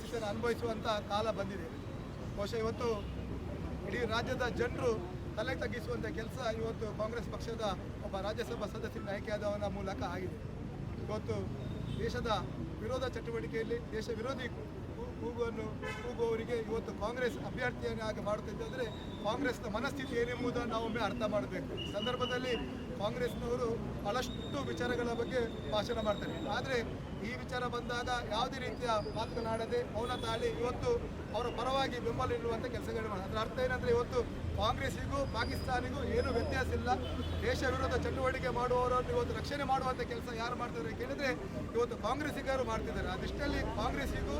ಪರಿಸ್ಥಿತಿಯನ್ನು ಅನುಭವಿಸುವಂಥ ಕಾಲ ಬಂದಿದೆ. ಬಹುಶಃ ಇವತ್ತು ಇಡೀ ರಾಜ್ಯದ ಜನರು ತಲೆ ತಗ್ಗಿಸುವಂಥ ಕೆಲಸ ಇವತ್ತು ಕಾಂಗ್ರೆಸ್ ಪಕ್ಷದ ಒಬ್ಬ ರಾಜ್ಯಸಭಾ ಸದಸ್ಯನ ಆಯ್ಕೆಯಾದವನ ಮೂಲಕ ಆಗಿದೆ. ಇವತ್ತು ದೇಶದ ವಿರೋಧ ಚಟುವಟಿಕೆಯಲ್ಲಿ ದೇಶ ವಿರೋಧಿ ಕೂಗುವನ್ನು ಕೂಗುವವರಿಗೆ ಇವತ್ತು ಕಾಂಗ್ರೆಸ್ ಅಭ್ಯರ್ಥಿಯನ್ನಾಗಿ ಮಾಡುತ್ತಿದ್ದರೆ ಕಾಂಗ್ರೆಸ್ನ ಮನಸ್ಥಿತಿ ಏನೆಂಬುದನ್ನು ನಾವು ಒಮ್ಮೆ ಅರ್ಥ ಮಾಡಬೇಕು. ಈ ಸಂದರ್ಭದಲ್ಲಿ ಕಾಂಗ್ರೆಸ್ನವರು ಬಹಳಷ್ಟು ವಿಚಾರಗಳ ಬಗ್ಗೆ ಭಾಷಣ ಮಾಡ್ತಾರೆ. ಆದರೆ ಈ ವಿಚಾರ ಬಂದಾಗ ಯಾವುದೇ ರೀತಿಯ ಮಾತನಾಡದೆ ಮೌನ ತಾಳಿ ಇವತ್ತು ಅವರ ಪರವಾಗಿ ಬೆಂಬಲ ನೀಡುವಂಥ ಕೆಲಸಗಳು ಅದರ ಅರ್ಥ ಏನಂದರೆ ಇವತ್ತು ಕಾಂಗ್ರೆಸ್ಸಿಗೂ ಪಾಕಿಸ್ತಾನಿಗೂ ಏನು ವ್ಯತ್ಯಾಸ ಇಲ್ಲ. ದೇಶ ವಿರೋಧ ಚಟುವಟಿಕೆ ಮಾಡುವವರನ್ನು ಇವತ್ತು ರಕ್ಷಣೆ ಮಾಡುವಂಥ ಕೆಲಸ ಯಾರು ಮಾಡ್ತಿದ್ದಾರೆ ಕೇಳಿದ್ರೆ ಇವತ್ತು ಕಾಂಗ್ರೆಸ್ಸಿಗರು ಮಾಡ್ತಿದ್ದಾರೆ. ಅದಿಷ್ಟಲ್ಲಿ ಕಾಂಗ್ರೆಸ್ಸಿಗೂ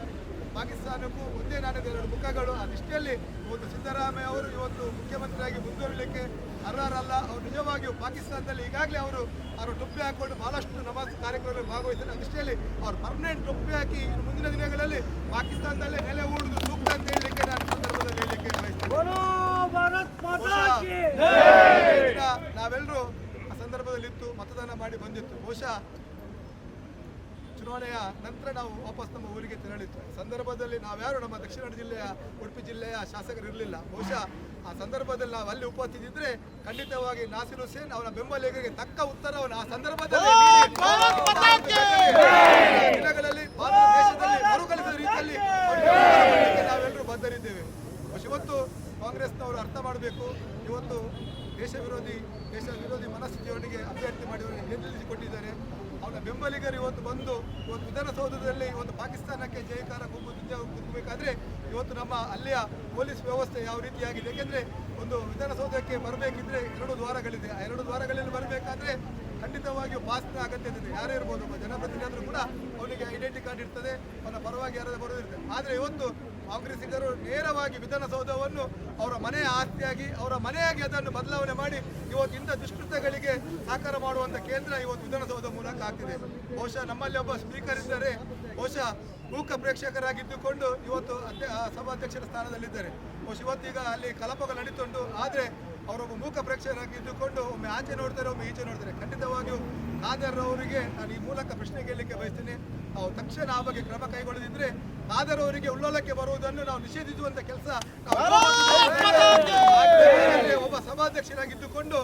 ಪಾಕಿಸ್ತಾನಕ್ಕೂ ಒಂದೇ ನಾಣ್ಯದ ಎರಡು ಮುಖಗಳು. ಅದಿಷ್ಟಲ್ಲಿ ಇವತ್ತು ಸಿದ್ದರಾಮಯ್ಯ ಅವರು ಇವತ್ತು ಮುಖ್ಯಮಂತ್ರಿಯಾಗಿ ಮುಂದುವರಿಲಿಕ್ಕೆ ಅರ್ಹರಲ್ಲ ಅವರು ನಿಜವಾಗಿಯೂ ಪಾಕಿಸ್ತಾನದಲ್ಲಿ ಈಗಾಗಲೇ ಅವರು ಅವರು ಟೊಪ್ಪಿ ಹಾಕೊಂಡು ಬಹಳಷ್ಟು ನಮಾಜ್ ಕಾರ್ಯಕ್ರಮದಲ್ಲಿ ಭಾಗವಹಿಸಿದ್ದಾರೆ. ಅದೃಷ್ಟಿಯಲ್ಲಿ ಅವರು ಪರ್ಮನೆಂಟ್ ಟೊಪ್ಪಿ ಹಾಕಿ ಮುಂದಿನ ದಿನಗಳಲ್ಲಿ ಪಾಕಿಸ್ತಾನದಲ್ಲೇ ನೆಲೆ ಹೂಡುದು ಸೂಕ್ತ ಅಂತ ಹೇಳಲಿಕ್ಕೆ ನಾನು ಸಂದರ್ಭದಲ್ಲಿ ಹೇಳಲಿಕ್ಕೆ ಬಯಸ್ತೇನೆ. ನಾವೆಲ್ಲರೂ ಆ ಸಂದರ್ಭದಲ್ಲಿ ಇತ್ತು ಮತದಾನ ಮಾಡಿ ಬಂದಿತ್ತು ಬಹುಶಃ ಚುನಾವಣೆಯ ನಂತರ ನಾವು ವಾಪಸ್ ನಮ್ಮ ಊರಿಗೆ ತೆರಳಿತ್ತು ಸಂದರ್ಭದಲ್ಲಿ ನಾವ್ಯಾರು ನಮ್ಮ ದಕ್ಷಿಣ ಜಿಲ್ಲೆಯ ಉಡುಪಿ ಜಿಲ್ಲೆಯ ಶಾಸಕರು ಇರಲಿಲ್ಲ ಬಹುಶಃ ಆ ಸಂದರ್ಭದಲ್ಲಿ ನಾವು ಅಲ್ಲಿ ಉಪಸ್ಥಿತಿದ್ರೆ ಖಂಡಿತವಾಗಿ ನಾಸಿರ್ ಹುಸೇನ್ ಅವರ ಬೆಂಬಲಿಗರಿಗೆ ತಕ್ಕ ಉತ್ತರವನ್ನು ಆ ಸಂದರ್ಭದಲ್ಲಿ ದಿನಗಳಲ್ಲಿ ಭಾರತ ದೇಶದಲ್ಲಿ ಮರುಕಳಿಸಿದ ರೀತಿಯಲ್ಲಿ ನಾವೆಲ್ಲರೂ ಬದ್ಧರಿದ್ದೇವೆ. ಬಹುಶಃ ಇವತ್ತು ಕಾಂಗ್ರೆಸ್ನವರು ಅರ್ಥ ಮಾಡಬೇಕು. ಇವತ್ತು ದೇಶ ವಿರೋಧಿ ದೇಶ ವಿರೋಧಿ ಮನಸ್ಥಿತಿಯವರಿಗೆ ಬೆಂಬಲಿಗರು ಇವತ್ತು ಬಂದು ಒಂದು ವಿಧಾನಸೌಧದಲ್ಲಿ ಒಂದು ಪಾಕಿಸ್ತಾನಕ್ಕೆ ಜಯಕಾರ ಕೂಗು ಕೂಗಬೇಕಾದ್ರೆ ಇವತ್ತು ನಮ್ಮ ಅಲ್ಲಿಯ ಪೊಲೀಸ್ ವ್ಯವಸ್ಥೆ ಯಾವ ರೀತಿಯಾಗಿದೆ? ಏಕೆಂದರೆ ಒಂದು ವಿಧಾನಸೌಧಕ್ಕೆ ಬರಬೇಕಿದ್ರೆ ಎರಡು ದ್ವಾರಗಳಿದೆ. ಆ ಎರಡು ದ್ವಾರಗಳಲ್ಲಿ ಬರಬೇಕಾದ್ರೆ ಖಂಡಿತವಾಗಿಯೂ ಪಾಸ್ನ ಅಗತ್ಯ ಇದೆ ಯಾರೇ ಇರ್ಬೋದು, ಒಬ್ಬ ಜನಪ್ರತಿನಿಧಿ ಕೂಡ ಅವನಿಗೆ ಐಡೆಂಟಿ ಕಾರ್ಡ್ ಇರ್ತದೆ. ಅವನ ಪರವಾಗಿ ಯಾರಾದರೂ ಬರೋದಿರ್ತದೆ. ಆದರೆ ಇವತ್ತು ಕಾಂಗ್ರೆಸ್ಸಿಗರು ನೇರವಾಗಿ ವಿಧಾನಸೌಧವನ್ನು ಅವರ ಮನೆಯ ಆಸ್ತಿಯಾಗಿ, ಅವರ ಮನೆಯಾಗಿ ಅದನ್ನು ಬದಲಾವಣೆ ಮಾಡಿ ಇವತ್ತು ಇಂಥ ದುಷ್ಕೃತ್ಯಗಳಿಗೆ ಸಾಕಾರ ಮಾಡುವಂಥ ಕೇಂದ್ರ ಇವತ್ತು ವಿಧಾನಸೌಧ ಮೂಲಕ ಆಗ್ತಿದೆ. ಬಹುಶಃ ನಮ್ಮಲ್ಲಿ ಒಬ್ಬ ಸ್ಪೀಕರ್ ಇದ್ದಾರೆ, ಬಹುಶಃ ಮೂಕ ಪ್ರೇಕ್ಷಕರಾಗಿದ್ದುಕೊಂಡು ಇವತ್ತು ಅಧ್ಯ ಸಭಾಧ್ಯಕ್ಷರ ಸ್ಥಾನದಲ್ಲಿದ್ದಾರೆ. ಬಹುಶಃ ಇವತ್ತೀಗ ಅಲ್ಲಿ ಕಲಾಪಗಳು ನಡೀತುಂಟು, ಆದರೆ ಅವರೊಬ್ಬ ಮೂಕ ಪ್ರೇಕ್ಷಕರಾಗಿದ್ದುಕೊಂಡು ಒಮ್ಮೆ ಆಚೆ ನೋಡ್ತಾರೆ, ಒಮ್ಮೆ ಈಚೆ ನೋಡ್ತಾರೆ. ಖಂಡಿತವಾಗಿಯೂ ಖಾದರ್ ಅವರಿಗೆ ನಾನು ಈ ಮೂಲಕ ಪ್ರಶ್ನೆ ಕೇಳಲಿಕ್ಕೆ ಬಯಸ್ತೇನೆ. ನಾವು ತಕ್ಷಣ ಆ ಬಗ್ಗೆ ಕ್ರಮ ಕೈಗೊಳ್ಳದಿದ್ರೆ ಖಾದರ್ ಅವರಿಗೆ ಉಳ್ಳೊಲಕ್ಕೆ ಬರುವುದನ್ನು ನಾವು ನಿಷೇಧಿಸುವಂತ ಕೆಲಸ ಒಬ್ಬ ಸಭಾಧ್ಯಕ್ಷರಾಗಿದ್ದುಕೊಂಡು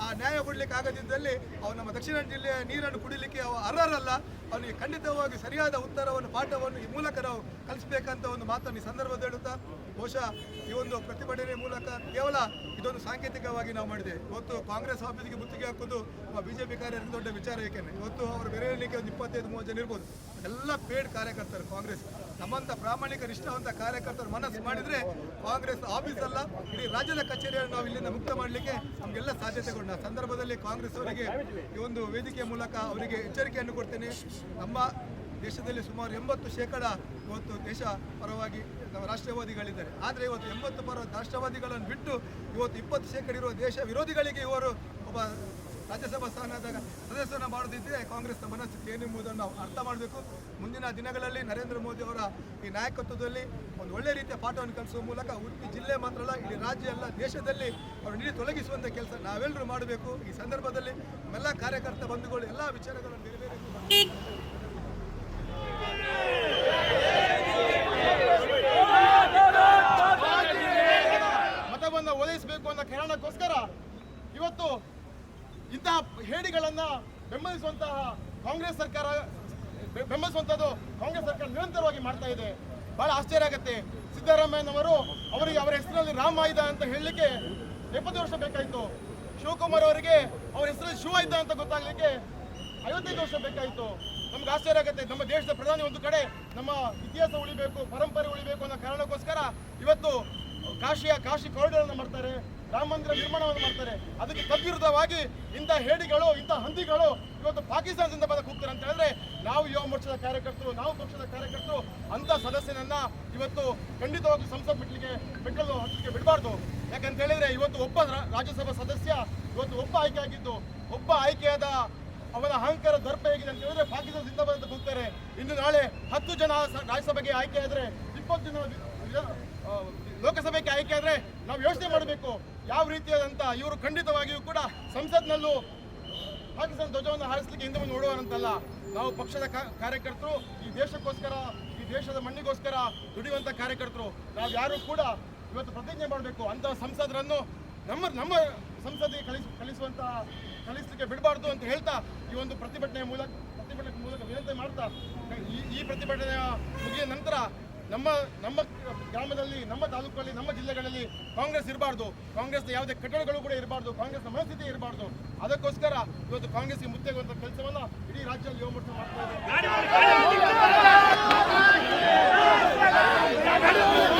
ಆ ನ್ಯಾಯ ಕೊಡ್ಲಿಕ್ಕೆ ಆಗದಿದ್ದಲ್ಲಿ ಅವನು ನಮ್ಮ ದಕ್ಷಿಣ ಜಿಲ್ಲೆಯ ನೀರನ್ನು ಕುಡಿಲಿಕ್ಕೆ ಅವ ಅರ್ಹರಲ್ಲ. ಅವನಿಗೆ ಖಂಡಿತವಾಗಿ ಸರಿಯಾದ ಉತ್ತರವನ್ನು ಪಾಠವನ್ನು ಈ ಮೂಲಕ ನಾವು ಕಲಿಸಬೇಕಂತ ಒಂದು ಮಾತನ್ನು ಈ ಸಂದರ್ಭದಲ್ಲಿ ಹೇಳುತ್ತಾ ಬಹುಶಃ ಈ ಒಂದು ಪ್ರತಿಭಟನೆ ಮೂಲಕ ಕೇವಲ ಇದೊಂದು ಸಾಂಕೇತಿಕವಾಗಿ ನಾವು ಮಾಡಿದೆ. ಇವತ್ತು ಕಾಂಗ್ರೆಸ್ ಆಫೀಸ್ಗೆ ಮುತ್ತಿಗೆ ಹಾಕೋದು ಬಿಜೆಪಿ ಕಾರ್ಯ ದೊಡ್ಡ ವಿಚಾರ, ಏಕೆಂದ್ರೆ ಇವತ್ತು ಅವರು ಬೆರೆಯಲಿಕ್ಕೆ ಒಂದು ಇಪ್ಪತ್ತೈದು, ಮೂವತ್ತು ಜನ ಇರ್ಬೋದು. ಎಲ್ಲ ಪೇಡ್ ಕಾರ್ಯಕರ್ತರು ಕಾಂಗ್ರೆಸ್. ನಮ್ಮಂಥ ಪ್ರಾಮಾಣಿಕ, ನಿಷ್ಠಾವಂತ ಕಾರ್ಯಕರ್ತರು ಮನಸ್ಸು ಮಾಡಿದ್ರೆ ಕಾಂಗ್ರೆಸ್ ಆಫೀಸ್ ಅಲ್ಲ, ಇಡೀ ರಾಜ್ಯದ ಕಚೇರಿಯನ್ನು ನಾವು ಇಲ್ಲಿಂದ ಮುಕ್ತ ಮಾಡಲಿಕ್ಕೆ ನಮಗೆಲ್ಲ ಸಾಧ್ಯತೆಗೊಂಡ ಸಂದರ್ಭದಲ್ಲಿ ಕಾಂಗ್ರೆಸ್ ಅವರಿಗೆ ಈ ಒಂದು ವೇದಿಕೆಯ ಮೂಲಕ ಅವರಿಗೆ ಎಚ್ಚರಿಕೆಯನ್ನು ಕೊಡ್ತೇನೆ. ನಮ್ಮ ದೇಶದಲ್ಲಿ ಸುಮಾರು ಎಂಬತ್ತು ಶೇಕಡ ಇವತ್ತು ದೇಶ ಪರವಾಗಿ ರಾಷ್ಟ್ರವಾದಿಗಳಿದ್ದಾರೆ. ಆದರೆ ಇವತ್ತು ಎಂಬತ್ತು ಪರ ರಾಷ್ಟ್ರವಾದಿಗಳನ್ನು ಬಿಟ್ಟು ಇವತ್ತು ಇಪ್ಪತ್ತು ಶೇಕಡ ಇರುವ ದೇಶ ವಿರೋಧಿಗಳಿಗೆ ಇವರು ಒಬ್ಬ ರಾಜ್ಯಸಭಾ ಸ್ಥಾನದ ಸದಸ್ಯನ ಮಾಡದಿದ್ದರೆ ಕಾಂಗ್ರೆಸ್ನ ಮನಸ್ಥಿತಿ ಏನೆಂಬುದನ್ನು ನಾವು ಅರ್ಥ ಮಾಡಬೇಕು. ಮುಂದಿನ ದಿನಗಳಲ್ಲಿ ನರೇಂದ್ರ ಮೋದಿ ಅವರ ಈ ನಾಯಕತ್ವದಲ್ಲಿ ಒಂದು ಒಳ್ಳೆ ರೀತಿಯ ಪಾಠವನ್ನು ಕಲಿಸುವ ಮೂಲಕ ಉಡುಪಿ ಜಿಲ್ಲೆ ಮಾತ್ರ ಅಲ್ಲ, ಇಡೀ ರಾಜ್ಯ ಅಲ್ಲ ದೇಶದಲ್ಲಿ ಅವರು ನೀಡಿ ತೊಲಗಿಸುವಂಥ ಕೆಲಸ ನಾವೆಲ್ಲರೂ ಮಾಡಬೇಕು. ಈ ಸಂದರ್ಭದಲ್ಲಿ ನಮ್ಮೆಲ್ಲ ಕಾರ್ಯಕರ್ತ ಬಂಧುಗಳು ಎಲ್ಲ ವಿಚಾರಗಳನ್ನು ಬೇರೆ ಮತವನ್ನು ಒದಗಿಸಬೇಕು ಅನ್ನೋ ಕಾರಣಕ್ಕೋಸ್ಕರ ಇವತ್ತು ಇಂತಹ ಹೇಡಿಗಳನ್ನ ಬೆಂಬಲಿಸುವಂತಹ ಕಾಂಗ್ರೆಸ್ ಸರ್ಕಾರ ಬೆಂಬಲಿಸುವಂತದ್ದು ಕಾಂಗ್ರೆಸ್ ಸರ್ಕಾರ ನಿರಂತರವಾಗಿ ಮಾಡ್ತಾ ಇದೆ. ಬಹಳ ಆಶ್ಚರ್ಯ ಆಗುತ್ತೆ. ಸಿದ್ದರಾಮಯ್ಯನವರು ಅವರಿಗೆ ಅವರ ಹೆಸರಲ್ಲಿ ರಾಮ ಆಯ್ದ ಅಂತ ಹೇಳಲಿಕ್ಕೆ ಎಪ್ಪತ್ತು ವರ್ಷ ಬೇಕಾಯಿತು. ಶಿವಕುಮಾರ್ ಅವರಿಗೆ ಅವರ ಹೆಸರಲ್ಲಿ ಶಿವ ಇದ್ದ ಅಂತ ಗೊತ್ತಾಗ್ಲಿಕ್ಕೆ ಐವತ್ತೈದು ವರ್ಷ ಬೇಕಾಯಿತು. ನಮ್ಗೆ ಆಶ್ಚರ್ಯ ಆಗುತ್ತೆ. ನಮ್ಮ ದೇಶದ ಪ್ರಧಾನಿ ಒಂದು ಕಡೆ ನಮ್ಮ ಇತಿಹಾಸ ಉಳಿಬೇಕು, ಪರಂಪರೆ ಉಳಿಬೇಕು ಅನ್ನೋ ಕಾರಣಕ್ಕೋಸ್ಕರ ಇವತ್ತು ಕಾಶಿಯ ಕಾಶಿ ಕಾರಿಡಾರ್ ಅನ್ನು ಮಾಡ್ತಾರೆ, ರಾಮ ಮಂದಿರ ನಿರ್ಮಾಣವನ್ನು ಮಾಡ್ತಾರೆ. ಅದಕ್ಕೆ ತದ್ವಿರುದ್ಧವಾಗಿ ಇಂಥ ಹೇಡಿಗಳು, ಇಂಥ ಹಂದಿಗಳು ಇವತ್ತು ಪಾಕಿಸ್ತಾನದಿಂದ ಬಂದ ಕೂಗ್ತಾರೆ ಅಂತ ಹೇಳಿದ್ರೆ ನಾವು ಯುವ ಮೋರ್ಚಾದ ಕಾರ್ಯಕರ್ತರು, ನಾವು ಪಕ್ಷದ ಕಾರ್ಯಕರ್ತರು, ಅಂಥ ಸದಸ್ಯನನ್ನ ಇವತ್ತು ಖಂಡಿತವಾಗಿ ಸಂಸತ್ ಮೆಟ್ಲಿಗೆ ಮೆಟ್ಟಲು ಹಚ್ಚಲಿಕ್ಕೆ ಬಿಡಬಾರ್ದು. ಯಾಕಂತ ಹೇಳಿದ್ರೆ ಇವತ್ತು ಒಬ್ಬ ರಾಜ್ಯಸಭಾ ಸದಸ್ಯ ಇವತ್ತು ಒಬ್ಬ ಆಯ್ಕೆ ಆಗಿದ್ದು, ಒಬ್ಬ ಆಯ್ಕೆಯಾದ ಅವನ ಅಹಂಕಾರ ದರ್ಪ ಹೇಗಿದೆ ಅಂತ ಹೇಳಿದ್ರೆ ಪಾಕಿಸ್ತಾನದಿಂದ ಅಂತ ಕೂಗ್ತಾರೆ. ಇನ್ನು ನಾಳೆ ಹತ್ತು ಜನ ರಾಜ್ಯಸಭೆಗೆ ಆಯ್ಕೆ ಆದ್ರೆ ಇಪ್ಪತ್ತು ಜನ ಲೋಕಸಭೆಗೆ ಆಯ್ಕೆ ಆದ್ರೆ ನಾವು ಯೋಚನೆ ಮಾಡಬೇಕು. ಯಾವ ರೀತಿಯಾದಂಥ ಇವರು ಖಂಡಿತವಾಗಿಯೂ ಕೂಡ ಸಂಸತ್ನಲ್ಲೂ ಪಾಕಿಸ್ತಾನ ಧ್ವಜವನ್ನು ಹಾರಿಸಲಿಕ್ಕೆ ಹಿಂದೆ ಮುಂದೆ ನೋಡುವಂತಲ್ಲ ನಾವು ಪಕ್ಷದ ಕಾರ್ಯಕರ್ತರು, ಈ ದೇಶಕ್ಕೋಸ್ಕರ, ಈ ದೇಶದ ಮಣ್ಣಿಗೋಸ್ಕರ ದುಡಿಯುವಂಥ ಕಾರ್ಯಕರ್ತರು. ನಾವು ಯಾರು ಕೂಡ ಇವತ್ತು ಪ್ರತಿಜ್ಞೆ ಮಾಡಬೇಕು. ಅಂತ ಸಂಸದರನ್ನು ನಮ್ಮ ನಮ್ಮ ಸಂಸದಿಗೆ ಕಳಿಸ್ ಕಳಿಸುವಂತಹ ಕಳಿಸಲಿಕ್ಕೆ ಬಿಡಬಾರ್ದು ಅಂತ ಹೇಳ್ತಾ ಈ ಒಂದು ಪ್ರತಿಭಟನೆಯ ಮೂಲಕ ಪ್ರತಿಭಟನೆ ಮೂಲಕ ವಿನಂತಿ ಮಾಡ್ತಾ ಈ ಪ್ರತಿಭಟನೆಯ ಮುಗಿದ ನಂತರ ನಮ್ಮ ನಮ್ಮ ಗ್ರಾಮದಲ್ಲಿ, ನಮ್ಮ ತಾಲೂಕಲ್ಲಿ, ನಮ್ಮ ಜಿಲ್ಲೆಗಳಲ್ಲಿ ಕಾಂಗ್ರೆಸ್ ಇರಬಾರ್ದು. ಕಾಂಗ್ರೆಸ್ನ ಯಾವುದೇ ಕಟ್ಟಡಗಳು ಕೂಡ ಇರಬಾರ್ದು. ಕಾಂಗ್ರೆಸ್ನ ಮನಸ್ಥಿತಿ ಇರಬಾರ್ದು. ಅದಕ್ಕೋಸ್ಕರ ಇವತ್ತು ಕಾಂಗ್ರೆಸ್ಗೆ ಮುತ್ತೆಗುವಂಥ ಕೆಲಸವನ್ನು ಇಡೀ ರಾಜ್ಯದಲ್ಲಿ ಯುವ ಮಾಡ್ತಾ ಇದೆ.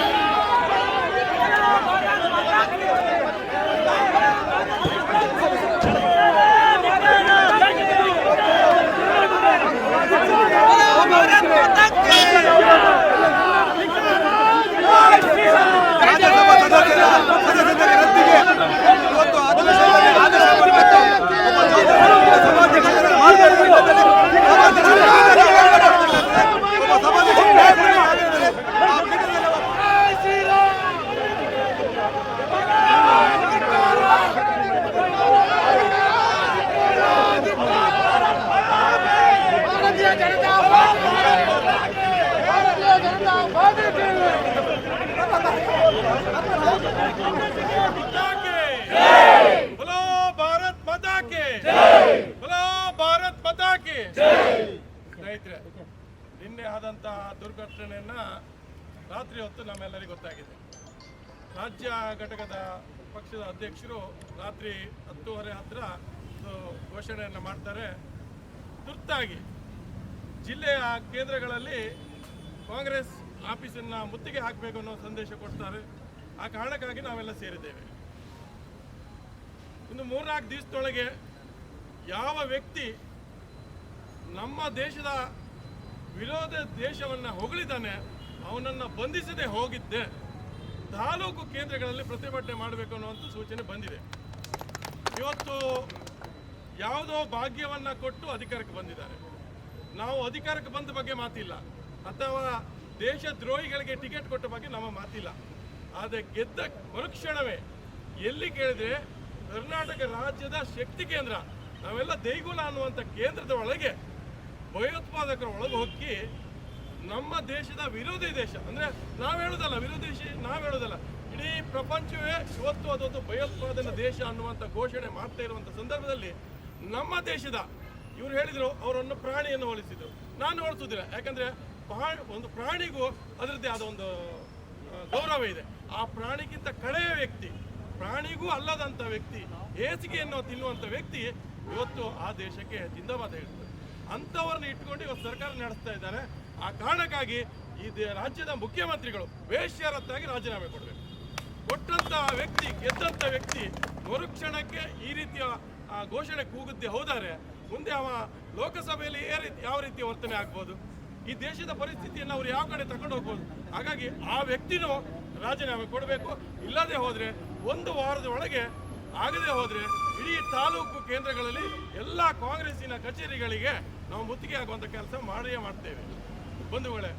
ಸ್ನೇಹಿತರೆ ನಿನ್ನೆ ಆದಂತಹ ದುರ್ಘಟನೆಯನ್ನ ರಾತ್ರಿ ಹೊತ್ತು ನಮ್ಮೆಲ್ಲರಿಗೂ ಗೊತ್ತಾಗಿದೆ ರಾಜ್ಯ ಘಟಕದ ಪಕ್ಷದ ಅಧ್ಯಕ್ಷರು ರಾತ್ರಿ ಹತ್ತೂವರೆ ಹತ್ರ ಒಂದು ಘೋಷಣೆಯನ್ನು ಮಾಡ್ತಾರೆ. ತುರ್ತಾಗಿ ಜಿಲ್ಲೆಯ ಕೇಂದ್ರಗಳಲ್ಲಿ ಕಾಂಗ್ರೆಸ್ ಆಫೀಸನ್ನ ಮುತ್ತಿಗೆ ಹಾಕಬೇಕು ಅನ್ನೋ ಸಂದೇಶ ಕೊಡ್ತಾರೆ. ಆ ಕಾರಣಕ್ಕಾಗಿ ನಾವೆಲ್ಲ ಸೇರಿದ್ದೇವೆ. ಇನ್ನು ಮೂರ್ನಾಲ್ಕು ದಿವಸದೊಳಗೆ ಯಾವ ವ್ಯಕ್ತಿ ನಮ್ಮ ದೇಶದ ವಿರೋಧ ದೇಶವನ್ನು ಹೊಗಳಿದ್ದಾನೆ ಅವನನ್ನು ಬಂಧಿಸದೆ ಹೋಗಿದ್ದೆ, ತಾಲೂಕು ಕೇಂದ್ರಗಳಲ್ಲಿ ಪ್ರತಿಭಟನೆ ಮಾಡಬೇಕು ಅನ್ನುವಂಥ ಸೂಚನೆ ಬಂದಿದೆ. ಇವತ್ತು ಯಾವುದೋ ಭಾಗ್ಯವನ್ನು ಕೊಟ್ಟು ಅಧಿಕಾರಕ್ಕೆ ಬಂದಿದ್ದಾರೆ. ನಾವು ಅಧಿಕಾರಕ್ಕೆ ಬಂದ ಬಗ್ಗೆ ಮಾತಿಲ್ಲ. ಅಥವಾ ದೇಶ ದ್ರೋಹಿಗಳಿಗೆ ಟಿಕೆಟ್ ಕೊಟ್ಟ ಬಗ್ಗೆ ನಮ್ಮ ಮಾತಿಲ್ಲ. ಆದರೆ ಗೆದ್ದ ಮರುಕ್ಷಣವೇ. ಎಲ್ಲಿ ಕೇಳಿದ್ರೆ ಕರ್ನಾಟಕ ರಾಜ್ಯದ ಶಕ್ತಿ ಕೇಂದ್ರ. ನಾವೆಲ್ಲ ದೈಗುಲ ಅನ್ನುವಂಥ ಕೇಂದ್ರದ ಒಳಗೆ ಭಯೋತ್ಪಾದಕರ ಒಳಗೆ ಹೋಗಿ ನಮ್ಮ ದೇಶದ ವಿರೋಧಿ ದೇಶ. ಅಂದ್ರೆ ನಾವು ಹೇಳೋದಲ್ಲ, ವಿರೋಧಿ ದೇಶ ನಾವು ಹೇಳೋದಲ್ಲ. ಇಡೀ ಪ್ರಪಂಚವೇ ಇವತ್ತು ಅದೊಂದು ಭಯೋತ್ಪಾದನೆ ದೇಶ ಅನ್ನುವಂಥ ಘೋಷಣೆ ಮಾಡ್ತಾ ಇರುವಂಥ ಸಂದರ್ಭದಲ್ಲಿ ನಮ್ಮ ದೇಶದ ಇವ್ರು ಹೇಳಿದರು, ಅವರನ್ನು ಪ್ರಾಣಿಯನ್ನು ಹೋಲಿಸಿದ್ರು. ನಾನು ಹೋಲಿಸುದಿಲ್ಲ ಯಾಕಂದ್ರೆ ಪಾ- ಒಂದು ಪ್ರಾಣಿಗೂ ಅದರದ್ದೇ ಆದ ಒಂದು ಗೌರವ ಇದೆ. ಆ ಪ್ರಾಣಿಗಿಂತ ಕಳೆಯ ವ್ಯಕ್ತಿ, ಪ್ರಾಣಿಗೂ ಅಲ್ಲದಂಥ ವ್ಯಕ್ತಿ ಹೇಸಿಗೆಯನ್ನು ತಿನ್ನುವಂಥ ವ್ಯಕ್ತಿ ಇವತ್ತು ಆ ದೇಶಕ್ಕೆ ಜಿಂದಾಬಾದ್ ಹೇಳ್ತಾರೆ ಅಂಥವ್ರನ್ನ ಇಟ್ಕೊಂಡು ಇವತ್ತು ಸರ್ಕಾರ ನಡೆಸ್ತಾ ಇದ್ದಾರೆ. ಆ ಕಾರಣಕ್ಕಾಗಿ ಈ ರಾಜ್ಯದ ಮುಖ್ಯಮಂತ್ರಿಗಳು ಬೇಷರತ್ತಾಗಿ ರಾಜೀನಾಮೆ ಕೊಡಬೇಕು. ಕೊಟ್ಟಂಥ ವ್ಯಕ್ತಿ ಗೆದ್ದಂಥ ವ್ಯಕ್ತಿ ಮರುಕ್ಷಣಕ್ಕೆ ಈ ರೀತಿಯ ಘೋಷಣೆ ಕೂಗುತ್ತೆ. ಹೋದರೆ ಮುಂದೆ ಅವ ಲೋಕಸಭೆಯಲ್ಲಿ ಏ ರೀತಿ, ಯಾವ ರೀತಿ ವರ್ತನೆ ಆಗ್ಬೋದು? ಈ ದೇಶದ ಪರಿಸ್ಥಿತಿಯನ್ನು ಅವರು ಯಾವ ಕಡೆ ತಗೊಂಡು ಹೋಗ್ಬೋದು? ಹಾಗಾಗಿ ಆ ವ್ಯಕ್ತಿನೂ ರಾಜೀನಾಮೆ ಕೊಡಬೇಕು. ಇಲ್ಲದೆ ಹೋದರೆ ಒಂದು ವಾರದ ಒಳಗೆ ಆಗದೆ ಹೋದರೆ ಇಡೀ ತಾಲೂಕು ಕೇಂದ್ರಗಳಲ್ಲಿ ಎಲ್ಲ ಕಾಂಗ್ರೆಸ್ಸಿನ ಕಚೇರಿಗಳಿಗೆ ನಾವು ಮುತ್ತಿಗೆ ಆಗುವಂಥ ಕೆಲಸ ಮಾಡಿಯೇ ಮಾಡ್ತೇವೆ. ಬಂಧುಗಳೇ.